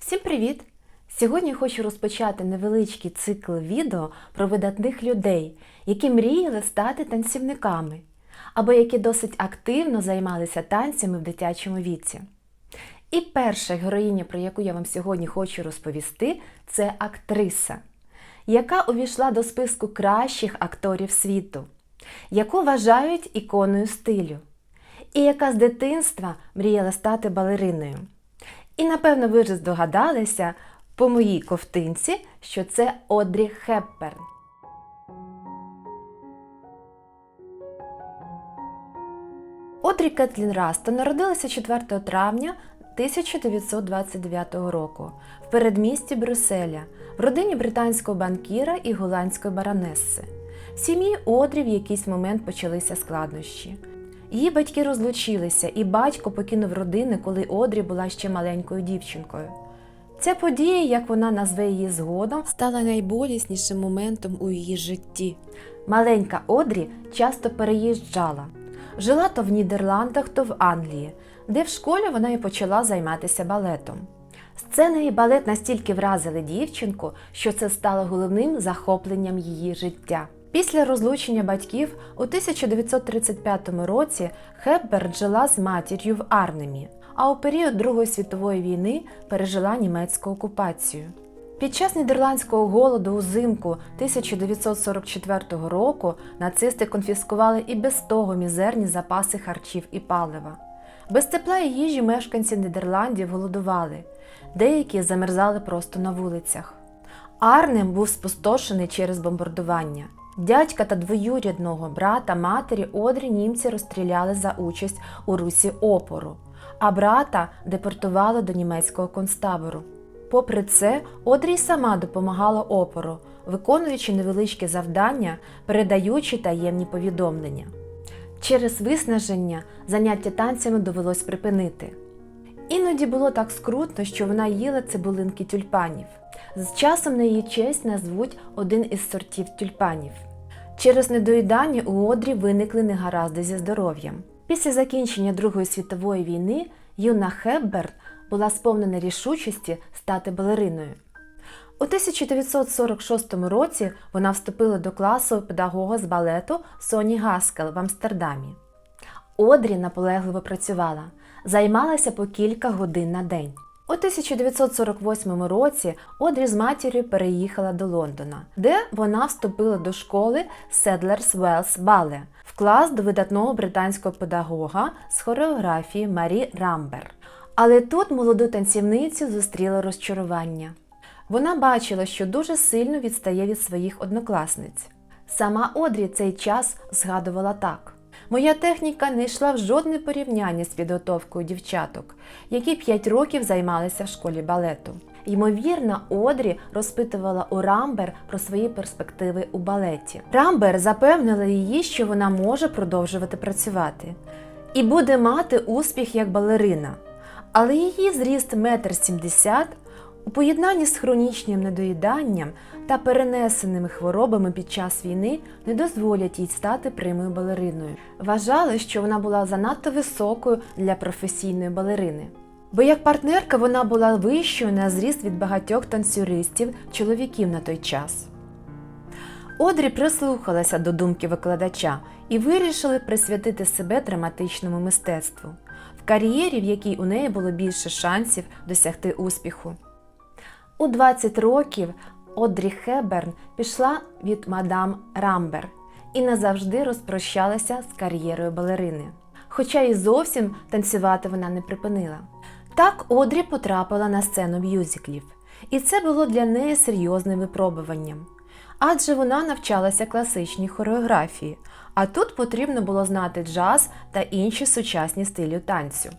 Всім привіт! Сьогодні хочу розпочати невеличкий цикл відео про видатних людей, які мріяли стати танцівниками, або які досить активно займалися танцями в дитячому віці. І перша героїня, про яку я вам сьогодні хочу розповісти, це актриса, яка увійшла до списку кращих акторів світу, яку вважають іконою стилю, і яка з дитинства мріяла стати балериною. І напевно ви вже здогадалися по моїй ковтинці, що це Одрі Хепберн. Одрі Кетлін Расто народилася 4 травня 1929 року в передмісті Брюсселя в родині британського банкіра і голландської баронеси. В сім'ї Одрі в якийсь момент почалися складнощі. Її батьки розлучилися, і батько покинув родини, коли Одрі була ще маленькою дівчинкою. Ця подія, як вона назве її згодом, стала найболіснішим моментом у її житті. Маленька Одрі часто переїжджала. Жила то в Нідерландах, то в Англії, де в школі вона і почала займатися балетом. Сцена і балет настільки вразили дівчинку, що це стало головним захопленням її життя. Після розлучення батьків у 1935 році Хепберн жила з матір'ю в Арнемі, а у період Другої світової війни пережила німецьку окупацію. Під час нідерландського голоду узимку 1944 року нацисти конфіскували і без того мізерні запаси харчів і палива. Без тепла і їжі мешканці Нідерландів голодували, деякі замерзали просто на вулицях. Арнем був спустошений через бомбардування. Дядька та двоюрідного брата матері Одрі німці розстріляли за участь у русі опору, а брата депортували до німецького концтабору. Попри це, Одрі сама допомагала опору, виконуючи невеличкі завдання, передаючи таємні повідомлення. Через виснаження заняття танцями довелось припинити. Іноді було так скрутно, що вона їла цибулинки тюльпанів. З часом на її честь назвуть один із сортів тюльпанів. Через недоїдання у Одрі виникли негаразди зі здоров'ям. Після закінчення Другої світової війни юна Хепберн була сповнена рішучості стати балериною. У 1946 році вона вступила до класу педагога з балету Соні Гаскел в Амстердамі. Одрі наполегливо працювала, займалася по кілька годин на день. У 1948 році Одрі з матір'ю переїхала до Лондона, де вона вступила до школи Седлерс Велс Бале в клас до видатного британського педагога з хореографії Марі Рамбер. Але тут молоду танцівницю зустріло розчарування. Вона бачила, що дуже сильно відстає від своїх однокласниць. Сама Одрі цей час згадувала так. Моя техніка не йшла в жодне порівняння з підготовкою дівчаток, які 5 років займалися в школі балету. Ймовірно, Одрі розпитувала у Рамбер про свої перспективи у балеті. Рамбер запевнила її, що вона може продовжувати працювати і буде мати успіх як балерина. Але її зріст 1,70 м у поєднанні з хронічним недоїданням та перенесеними хворобами під час війни не дозволять їй стати прямою балериною. Вважали, що вона була занадто високою для професійної балерини. Бо як партнерка вона була вищою на зріст від багатьох танцюристів чоловіків на той час. Одрі прислухалася до думки викладача і вирішили присвятити себе драматичному мистецтву в кар'єрі, в якій у неї було більше шансів досягти успіху. У 20 років Одрі Хеберн пішла від мадам Рамбер і назавжди розпрощалася з кар'єрою балерини. Хоча і зовсім танцювати вона не припинила. Так Одрі потрапила на сцену мюзиклів, і це було для неї серйозним випробуванням. Адже вона навчалася класичній хореографії, а тут потрібно було знати джаз та інші сучасні стилі танцю.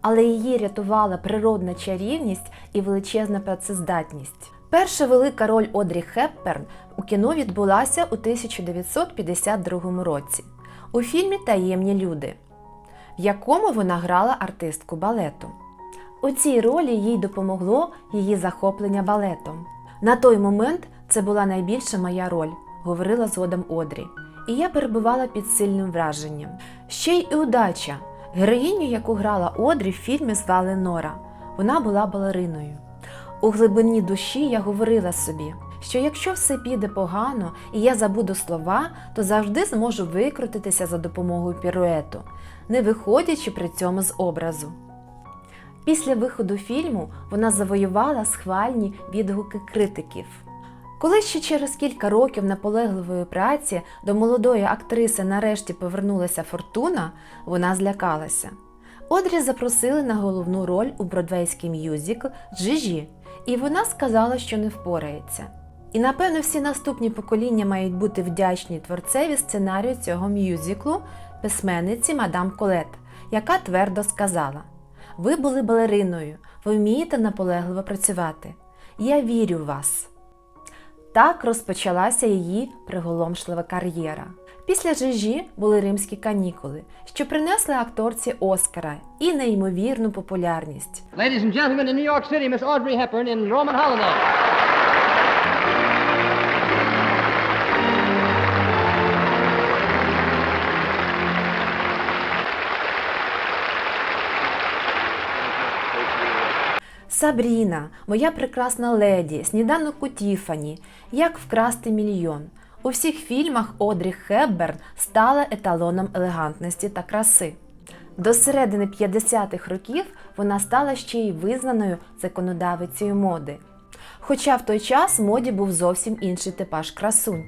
Але її рятувала природна чарівність і величезна працездатність. Перша велика роль Одрі Хепберн у кіно відбулася у 1952 році у фільмі Таємні люди, в якому вона грала артистку балету. У цій ролі їй допомогло її захоплення балетом. На той момент це була найбільша моя роль, говорила згодом Одрі, і я перебувала під сильним враженням. Ще й удача. Героїню, яку грала Одрі в фільмі звали Нора. Вона була балериною. У глибині душі я говорила собі, що якщо все піде погано і я забуду слова, то завжди зможу викрутитися за допомогою піруету, не виходячи при цьому з образу. Після виходу фільму вона завоювала схвальні відгуки критиків. Коли ще через кілька років наполегливої праці до молодої актриси нарешті повернулася фортуна, вона злякалася. Одрі запросили на головну роль у бродвейський мюзикл Джижі, і вона сказала, що не впорається. І напевно всі наступні покоління мають бути вдячні творцеві сценарію цього мюзиклу, письменниці мадам Колет, яка твердо сказала: Ви були балериною, ви вмієте наполегливо працювати. Я вірю в вас. Так розпочалася її приголомшлива кар'єра. Після Жижі були римські канікули, що принесли акторці Оскара і неймовірну популярність. Ladies and gentlemen, in New York City, Miss Audrey Hepburn in Roman Holiday. Сабріна, моя прекрасна леді, сніданок у Тіфані, як вкрасти мільйон. У всіх фільмах Одрі Хепберн стала еталоном елегантності та краси. До середини 50-х років вона стала ще й визнаною законодавицею моди. Хоча в той час моді був зовсім інший типаж красунь,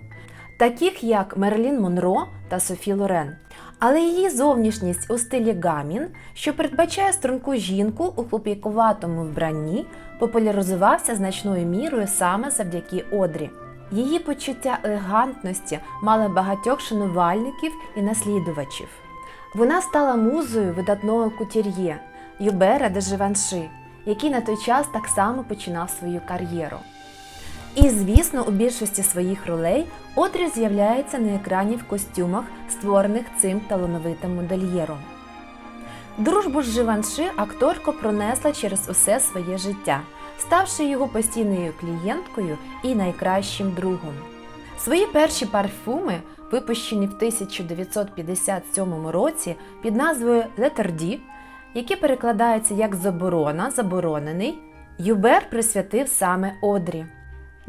таких як Мерлін Монро та Софі Лорен. Але її зовнішність у стилі гамін, що передбачає струнку жінку у хлоп'якуватому вбранні, популяризувався значною мірою саме завдяки Одрі. Її почуття елегантності мало багатьох шанувальників і наслідувачів. Вона стала музою видатного кутюр'є Юбера де Живанши, який на той час так само починав свою кар'єру. І, звісно, у більшості своїх ролей Одрі з'являється на екрані в костюмах, створених цим талановитим модельєром. Дружбу з Живанши акторка пронесла через усе своє життя, ставши його постійною клієнткою і найкращим другом. Свої перші парфуми, випущені в 1957 році під назвою Летерді, які перекладаються як заборона, заборонений, Юбер присвятив саме Одрі.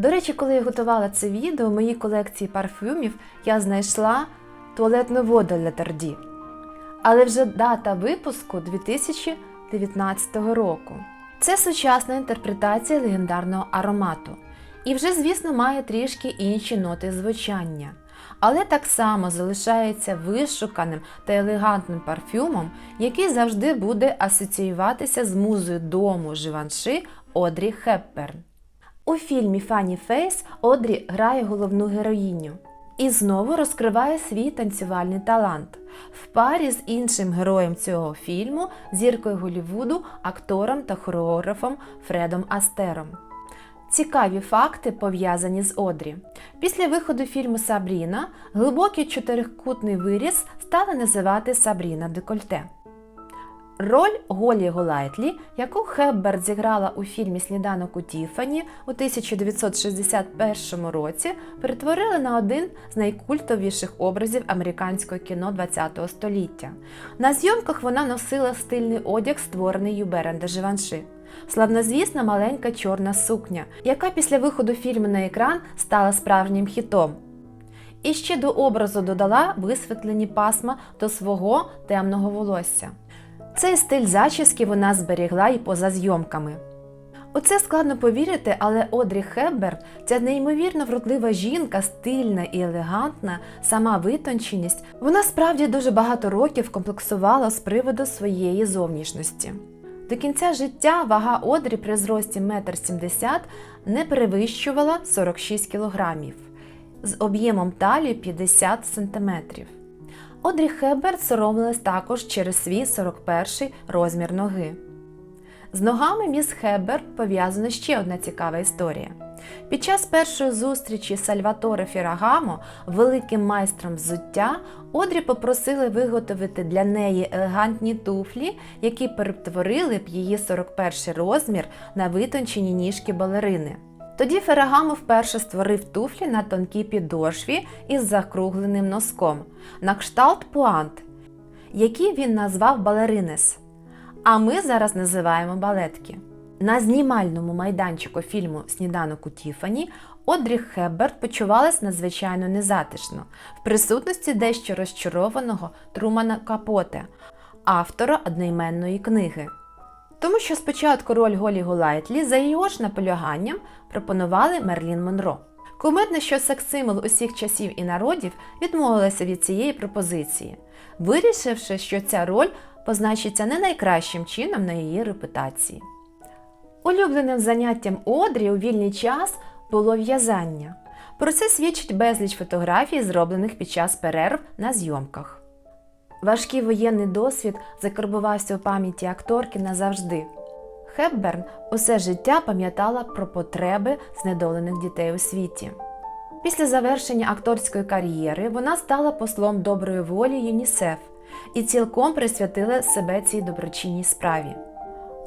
До речі, коли я готувала це відео, в моїй колекції парфюмів я знайшла туалетну воду Летерді. Але вже дата випуску 2019 року. Це сучасна інтерпретація легендарного аромату. І вже, звісно, має трішки інші ноти звучання. Але так само залишається вишуканим та елегантним парфюмом, який завжди буде асоціюватися з музою дому Живанши Одрі Хепперн. У фільмі Фанні Фейс Одрі грає головну героїню і знову розкриває свій танцювальний талант в парі з іншим героєм цього фільму, зіркою Голлівуду, актором та хореографом Фредом Астером. Цікаві факти пов'язані з Одрі. Після виходу фільму Сабріна глибокий чотирикутний виріс стали називати Сабріна Декольте. Роль Голі Голайтлі, яку Хепберт зіграла у фільмі Сніданок у Тіфані у 1961 році, перетворили на один з найкультовіших образів американського кіно ХХ століття. На зйомках вона носила стильний одяг, створений Юберен де Живанши. Славнозвісна маленька чорна сукня, яка після виходу фільму на екран стала справжнім хітом. І ще до образу додала висвітлені пасма до свого темного волосся. Цей стиль зачіски вона зберігла і поза зйомками. У це складно повірити, але Одрі Хепберн – ця неймовірно вродлива жінка, стильна і елегантна, сама витонченість, вона справді дуже багато років комплексувала з приводу своєї зовнішності. До кінця життя вага Одрі при зрості 1,70 м не перевищувала 46 кг, з об'ємом талії 50 см. Одрі Хеберт соромилась також через свій 41-й розмір ноги. З ногами міс Хеберт пов'язана ще одна цікава історія. Під час першої зустрічі з Сальваторе Фірагамо, великим майстром взуття, Одрі попросили виготовити для неї елегантні туфлі, які перетворили б її 41 розмір на витончені ніжки балерини. Тоді Ферагамо вперше створив туфлі на тонкій підошві із закругленим носком на кшталт пуант, які він назвав балеринес. А ми зараз називаємо балетки. На знімальному майданчику фільму Сніданок у Тіфані Одрі Хепберн почувалась надзвичайно незатишно в присутності дещо розчарованого Трумана Капоте, автора одноіменної книги. Тому що спочатку роль Голі Голайтлі за його ж наполяганням пропонували Мерлін Монро. Кумедно, що секс-символ усіх часів і народів відмовилася від цієї пропозиції, вирішивши, що ця роль позначиться не найкращим чином на її репутації. Улюбленим заняттям Одрі у вільний час було в'язання. Про це свідчить безліч фотографій, зроблених під час перерв на зйомках. Важкий воєнний досвід закарбувався у пам'яті акторки назавжди. Хепберн усе життя пам'ятала про потреби знедолених дітей у світі. Після завершення акторської кар'єри вона стала послом доброї волі ЮНІСЕФ і цілком присвятила себе цій доброчинній справі.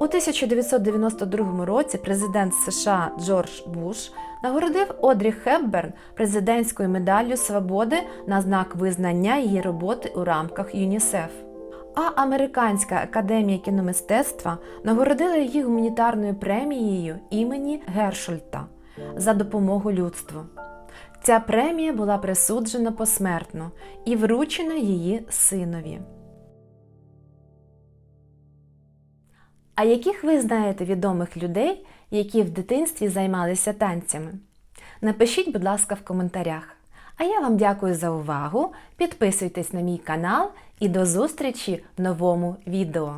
У 1992 році президент США Джордж Буш нагородив Одрі Хепберн президентською медаллю свободи на знак визнання її роботи у рамках ЮНІСЕФ. А Американська академія кіномистецтва нагородила її гуманітарною премією імені Гершольта за допомогу людству. Ця премія була присуджена посмертно і вручена її синові. А яких ви знаєте відомих людей, які в дитинстві займалися танцями? Напишіть, будь ласка, в коментарях. А я вам дякую за увагу. Підписуйтесь на мій канал і до зустрічі в новому відео.